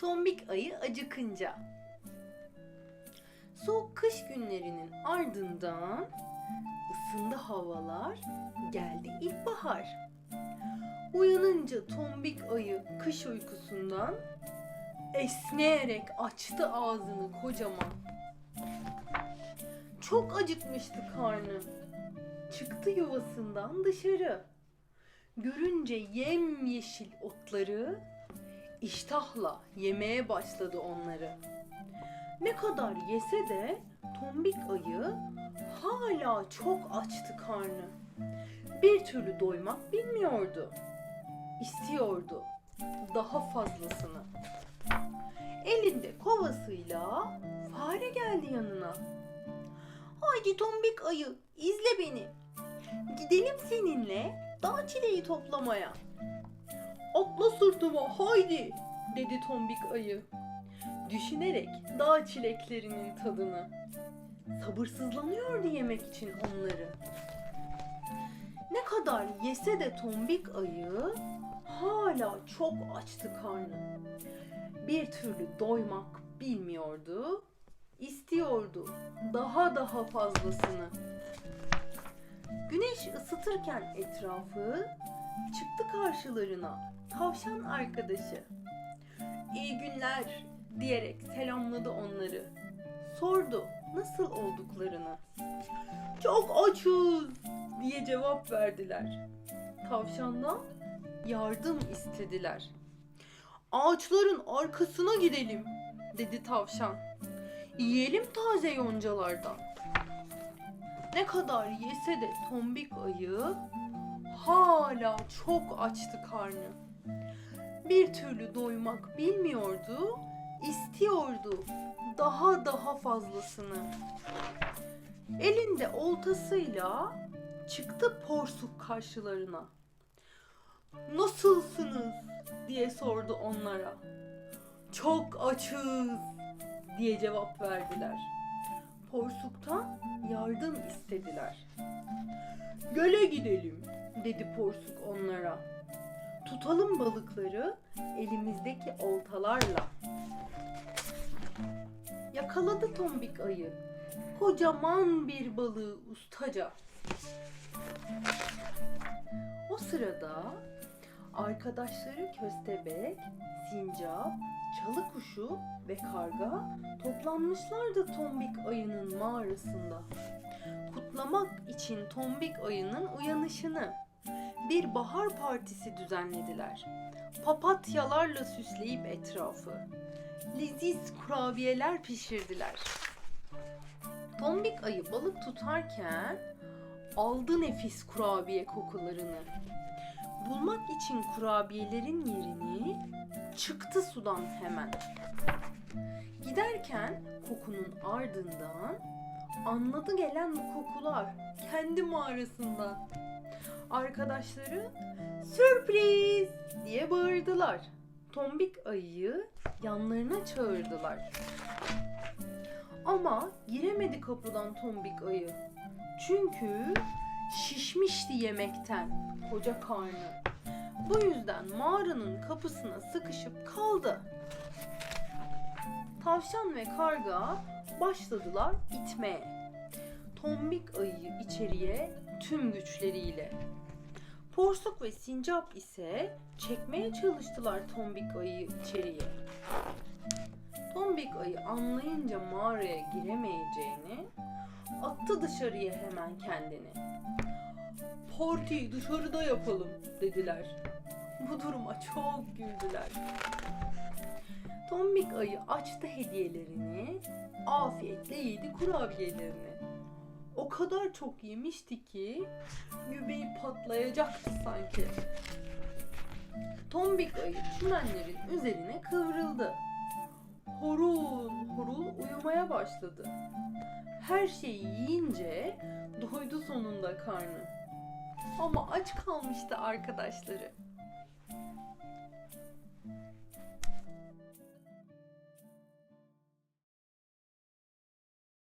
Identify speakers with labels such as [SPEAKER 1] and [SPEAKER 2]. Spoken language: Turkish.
[SPEAKER 1] Tombik ayı acıkınca. Soğuk kış günlerinin ardından ısındı havalar, geldi ilkbahar. Uyanınca tombik ayı kış uykusundan esneyerek açtı ağzını kocaman. Çok acıkmıştı karnı. Çıktı yuvasından dışarı. Görünce yemyeşil otları iştahla yemeye başladı onları. Ne kadar yese de tombik ayı hala çok açtı karnı. Bir türlü doymak bilmiyordu. İstiyordu daha fazlasını. Elinde kovasıyla fare geldi yanına. Haydi tombik ayı izle beni. Gidelim seninle dağ çileği toplamaya. Atla sırtıma haydi dedi tombik ayı. Düşünerek dağ çileklerinin tadını. Sabırsızlanıyordu yemek için onları. Ne kadar yese de tombik ayı hala çok açtı karnı. Bir türlü doymak bilmiyordu, istiyordu daha daha fazlasını. Güneş ısıtırken etrafı çıktı karşılarına tavşan arkadaşı. İyi günler diyerek selamladı onları. Sordu nasıl olduklarını. Çok açız diye cevap verdiler. Tavşandan yardım istediler. Ağaçların arkasına gidelim dedi tavşan. Yiyelim taze yoncalardan. Ne kadar yese de tombik ayı hala çok açtı karnı. Bir türlü doymak bilmiyordu, istiyordu daha daha fazlasını. Elinde oltasıyla çıktı porsuk karşılarına. Nasılsınız diye sordu onlara. Çok açız diye cevap verdiler. Porsuktan yardım istediler. Göle gidelim dedi porsuk onlara. Tutalım balıkları elimizdeki oltalarla. Yakaladı tombik ayı. Kocaman bir balığı ustaca. O sırada arkadaşları köstebek, sincap, çalı kuşu ve karga toplanmışlardı tombik ayının mağarasında. Kutlamak için tombik ayının uyanışını bir bahar partisi düzenlediler. Papatyalarla süsleyip etrafı. Leziz kurabiyeler pişirdiler. Tombik ayı balık tutarken aldı nefis kurabiye kokularını. Bulmak için kurabiyelerin yerini çıktı sudan hemen. Giderken kokunun ardından anladı gelen bu kokular kendi mağarasından. Arkadaşları sürpriz diye bağırdılar. Tombik ayıyı yanlarına çağırdılar. Ama giremedi kapıdan tombik ayı. Çünkü şişmişti yemekten koca karnı. Bu yüzden mağaranın kapısına sıkışıp kaldı. Tavşan ve karga başladılar itmeye. Tombik ayıyı içeriye tüm güçleriyle. Porsuk ve sincap ise çekmeye çalıştılar tombik ayıyı içeriye. Tombik ayı anlayınca mağaraya giremeyeceğini attı dışarıya hemen kendini. Partiyi dışarıda yapalım dediler. Bu duruma çok güldüler. Tombik ayı açtı hediyelerini, afiyetle yedi kurabiyelerini. O kadar çok yemişti ki göbeği patlayacaktı sanki. Tombik ayı çimenlerin üzerine kıvrıldı horul horul uyumaya başladı. Her şeyi yiyince doydu sonunda karnı. Ama aç kalmıştı arkadaşları.